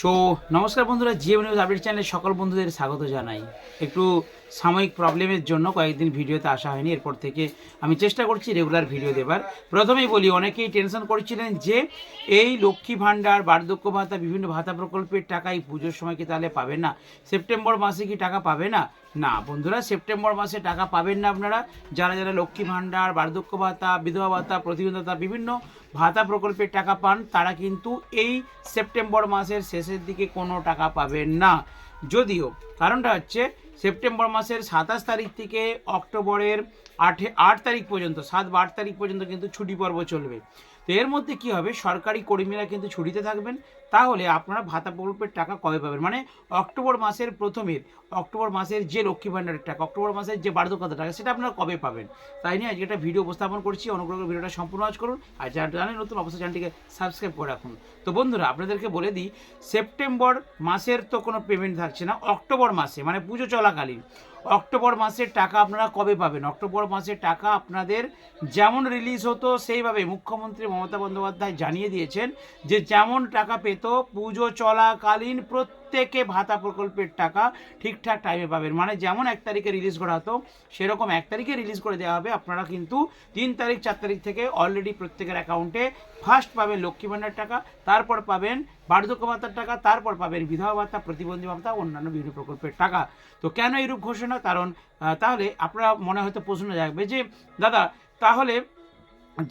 So নমস্কার বন্ধুরা GM news update চ্যানেলে সকল বন্ধুদের স্বাগত জানাই। একটু সাময়িক প্রবলেমের জন্য কয়েকদিন ভিডিওতে আসা হয়নি, এরপর থেকে আমি চেষ্টা করছি রেগুলার ভিডিও দেবার। প্রথমেই বলি, অনেকেই টেনশন করছিলেন যে এই লক্ষ্মী ভাণ্ডার, বার্ধক্য ভাতা, বিভিন্ন ভাতা প্রকল্পের টাকা এই পুজোর সময় কি তাহলে পাবে না। সেপ্টেম্বর মাসে কি টাকা পাবে না? না, বন্ধুরা, সেপ্টেম্বর মাসে টাকা পাবেন না আপনারা। যারা যারা লক্ষ্মী ভাণ্ডার, বার্ধক্য ভাতা, বিধবা ভাতা প্রতিবন্ধতা বিভিন্ন ভাতা প্রকল্পের টাকা পান, তারা কিন্তু এই সেপ্টেম্বর মাসের শেষের দিকে কোনো টাকা পাবেন না। যদিও, কারণটা হচ্ছে, সেপ্টেম্বর মাসের সাতাশ তারিখ থেকে অক্টোবরের আঠে আট তারিখ পর্যন্ত, সাত বা আট তারিখ পর্যন্ত কিন্তু ছুটি পর্ব চলবে। তো এর মধ্যে কি হবে? সরকারি কর্মীরা কিন্তু ছুটিতে থাকবেন। তাহলে আপনারা ভাতা প্রকল্পের টাকা কবে পাবেন? মানে অক্টোবর মাসের প্রথমের, অক্টোবর মাসের যে লক্ষ্মী ভাণ্ডারের টাকা, অক্টোবর মাসের যে বার্ধক্যতা টাকা, সেটা আপনারা কবে পাবেন? তাই নিয়ে আজকে একটা ভিডিও উপস্থাপন করছি। অনুগ্রহ করে ভিডিওটা সম্পূর্ণ আজ করুন। আর যারা জানেন নতুন, অবশ্যই চ্যানেলটিকে সাবস্ক্রাইব করে রাখুন। তো বন্ধুরা, আপনাদেরকে বলে দিই, সেপ্টেম্বর মাসের তো কোনো পেমেন্ট থাকছে না, অক্টোবর মাসে মানে পুজো চলাকালীন। অক্টোবর মাসের টাকা আপনারা কবে পাবেন? অক্টোবর মাসের টাকা আপনাদের যেমন রিলিজ হতো, সেইভাবে মুখ্যমন্ত্রী মমতা বন্দ্যোপাধ্যায় জানিয়ে দিয়েছেন যে, যেমন টাকা পেত, পুজো চলাকালীন প্রত্যেকে ভাতা প্রকল্পের টাকা ঠিকঠাক টাইমে পাবেন। মানে যেমন এক তারিখে রিলিজ করা হতো, সেরকম এক তারিখে রিলিজ করে দেওয়া হবে। আপনারা কিন্তু তিন তারিখ, চার তারিখ থেকে অলরেডি প্রত্যেকের অ্যাকাউন্টে ফার্স্ট পাবেন লক্ষ্মী ভাণ্ডার টাকা, তারপর পাবেন বার্ধক্য ভাতার টাকা, তারপর পাবেন বিধবা ভাতা, প্রতিবন্ধী ভাতা, অন্যান্য বিভিন্ন প্রকল্পের টাকা। তো কেন এইরূপ ঘোষণা? কারণ তাহলে আপনারা মনে হয়তো প্রশ্ন জাগবে যে, দাদা, তাহলে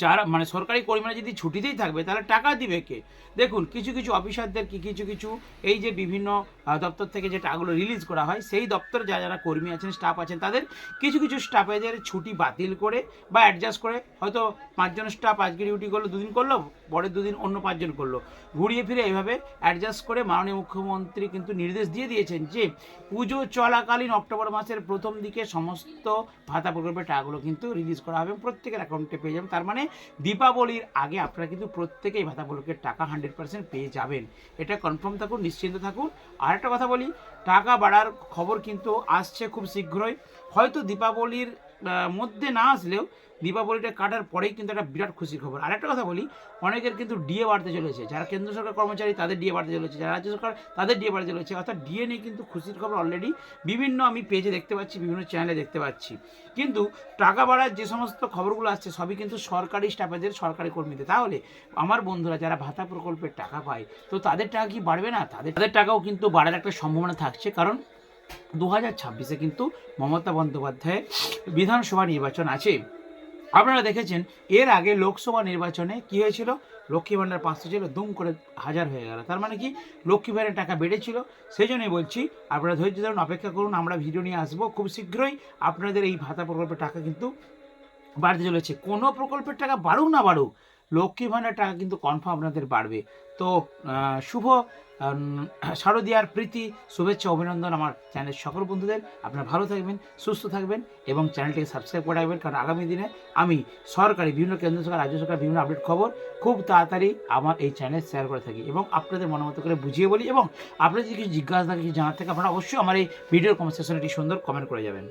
যারা মানে সরকারি কর্মীরা যদি ছুটিতেই থাকবে, তাহলে টাকা দিবে কে? দেখুন, কিছু কিছু অফিসারদের কি, কিছু কিছু এই যে বিভিন্ন দপ্তর থেকে যে টাকাগুলো রিলিজ করা হয়, সেই দপ্তরে যারা যারা কর্মী আছেন স্টাফ আছেন, তাদের কিছু কিছু স্টাফেদের ছুটি বাতিল করে বা অ্যাডজাস্ট করে, হয়তো পাঁচজন স্টাফ আজকে ডিউটি করল, দুদিন করল, পরের দুদিন অন্য পাঁচজন করল। ঘুরিয়ে ফিরে এইভাবে অ্যাডজাস্ট করে মাননীয় মুখ্যমন্ত্রী কিন্তু নির্দেশ দিয়ে দিয়েছেন যে, পুজো চলাকালীন অক্টোবর মাসের প্রথম দিকে সমস্ত ভাতা প্রকল্পের টাকাগুলো কিন্তু রিলিজ করা হবে প্রত্যেকের অ্যাকাউন্টে পেয়ে যাবেন। তার মানে দীপাবলির আগে আপনারা কিন্তু প্রত্যেকেই ভাতা টাকা হান্ড্রেড পার্সেন্ট পেয়ে যাবেন। এটা কনফার্ম থাকুন, নিশ্চিন্ত থাকুন। আর একটা কথা বলি, টাকা বাড়ার খবর কিন্তু আসছে খুব শীঘ্রই। হয়তো দীপাবলির মধ্যে না আসলেও দীপাবলিটা কাটার পরেই কিন্তু একটা বিরাট খুশির খবর। আর একটা কথা বলি, অনেকের কিন্তু ডিএ বাড়তে চলেছে। যারা কেন্দ্র সরকার কর্মচারী, তাদের ডিএ বাড়তে চলেছে। যারা রাজ্য সরকার, তাদের ডিএ বাড়তে চলেছে। অর্থাৎ ডিএ নিয়ে কিন্তু খুশির খবর অলরেডি বিভিন্ন আমি পেজে দেখতে পাচ্ছি, বিভিন্ন চ্যানেলে দেখতে পাচ্ছি। কিন্তু টাকা বাড়ার যে সমস্ত খবরগুলো আসছে, সবই কিন্তু সরকারি স্টাফেদের সরকারি কর্মীদের। তাহলে আমার বন্ধুরা, যারা ভাতা প্রকল্পের টাকা পায়, তো তাদের টাকা কি বাড়বে না? তাদের তাদের টাকাও কিন্তু বাড়ার একটা সম্ভাবনা থাকছে। কারণ দু হাজার ছাব্বিশে কিন্তু মমতা বন্দ্যোপাধ্যায়ের বিধানসভা নির্বাচন আছে। আপনারা দেখেছেন, এর আগে লোকসভা নির্বাচনে কি হয়েছিল? লক্ষ্মী ভাণ্ডার পাঁচশো ছিল, দুম করে হাজার হয়ে গেল। তার মানে কি? লক্ষ্মী ভাণ্ডার টাকা বেড়েছিল। সেই জন্যই বলছি, আপনারা ধৈর্য ধরুন অপেক্ষা করুন, আমরা ভিডিও নিয়ে আসব। খুব শীঘ্রই আপনাদের এই ভাতা প্রকল্পের টাকা কিন্তু বাড়তে চলেছে। কোনো প্রকল্পের টাকা বাড়ুক না বাড়ুক লক্ষ্মী ভাণ্ডার টাকা কিন্তু কনফার্ম আপনাদের বাড়বে। তো শুভ শারদীয়ার প্রীতি, শুভেচ্ছা, অভিনন্দন আমার চ্যানেলের সকল বন্ধুদের। আপনারা ভালো থাকবেন, সুস্থ থাকবেন এবং চ্যানেলটিকে সাবস্ক্রাইব করে রাখবেন। কারণ আগামী দিনে আমি সরকারি, বিভিন্ন কেন্দ্র সরকার, রাজ্য সরকার বিভিন্ন আপডেট খবর খুব তাড়াতাড়ি আমার এই চ্যানেল শেয়ার করে থাকি এবং আপনাদের মতো করে বুঝিয়ে বলি এবং আপনাদের যদি কিছু জিজ্ঞাসা থাকে, কিছু জানার থাকে, আপনারা অবশ্যই আমার এই ভিডিওর কমেন্ট সেকশনে একটি সুন্দর কমেন্ট করে যাবেন।